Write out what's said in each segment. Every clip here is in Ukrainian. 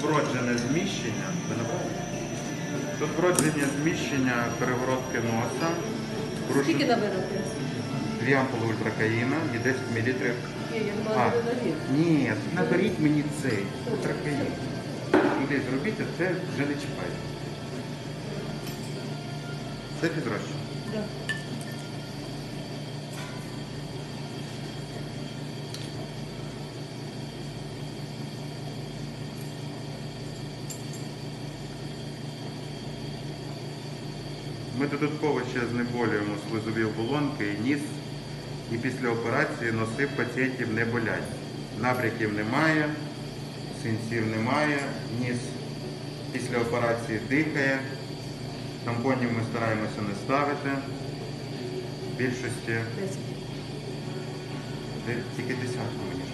вроджене зміщення. Тут вродження зміщення перегородки носа. Скільки Порушення дві ампули ультракаїна і 10 мл. Ні, я думала, ні, наберіть мені цей ультракаїн. Туди зробіть, а це вже не чіпайте. Це фізрощення. Да. Ми додатково ще знеболюємо слизові оболонки і ніс. І після операції носи пацієнтів не болять. Набряків немає, синців немає, ніс після операції дихає. Тампонів ми стараємося не ставити. В більшості тільки десятку мені ж.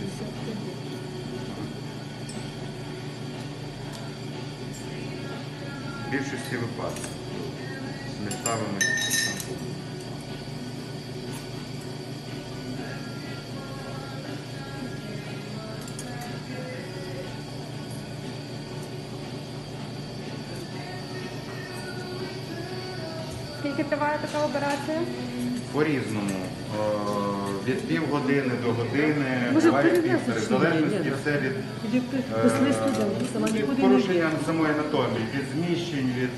Десятки. В більшості випадків не ставимо. Скільки триває така операція? По-різному. Е, Від півгодини до години, буває півтори. В залежності все від від порушення йде. самої анатомії, від зміщень, від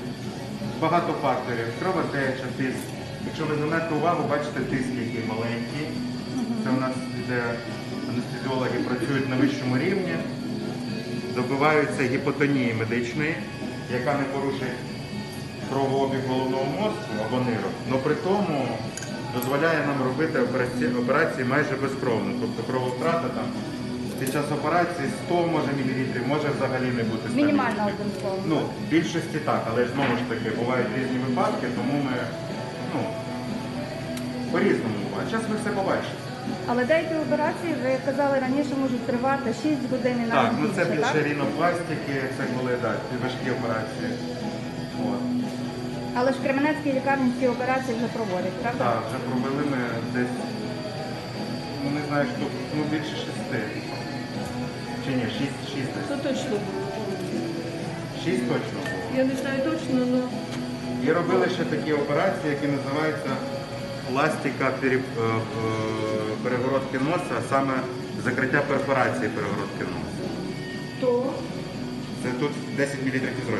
багато факторів. Кровотеча, тиск. Якщо ви звернете увагу, бачите тиск, який маленький. Це у нас іде анестезіологи працюють на вищому рівні, добиваються гіпотонії медичної, яка не порушить кровообіг головного мозку або нирок, але при тому дозволяє нам робити операції, операції майже безкровно. Тобто крововтрата там під час операції 100 може мілілітрів, може взагалі не бути 100 Мінімально мілілітрів. одним словом. Ну, в більшості так, але ж знову ж таки бувають різні випадки, тому ми ну, по-різному. А зараз ви все побачите. Але деякі операції, ви казали раніше, можуть тривати 6 годин і Так, ну це більше, більше так? рінопластики, це були так, важкі операції. От. Але ж в Кременецькій лікарні ці операції вже проводять, правда? Так, вже провели ми десь, ну не знаю, штук, ну більше шести. Чи ні, шість, шість Це десь. точно було. Шість точно було. Я не знаю точно, але І робили ще такі операції, які називаються пластика е, е, перегородки носа, а саме закриття перфорації перегородки носа. то Це тут 10 мл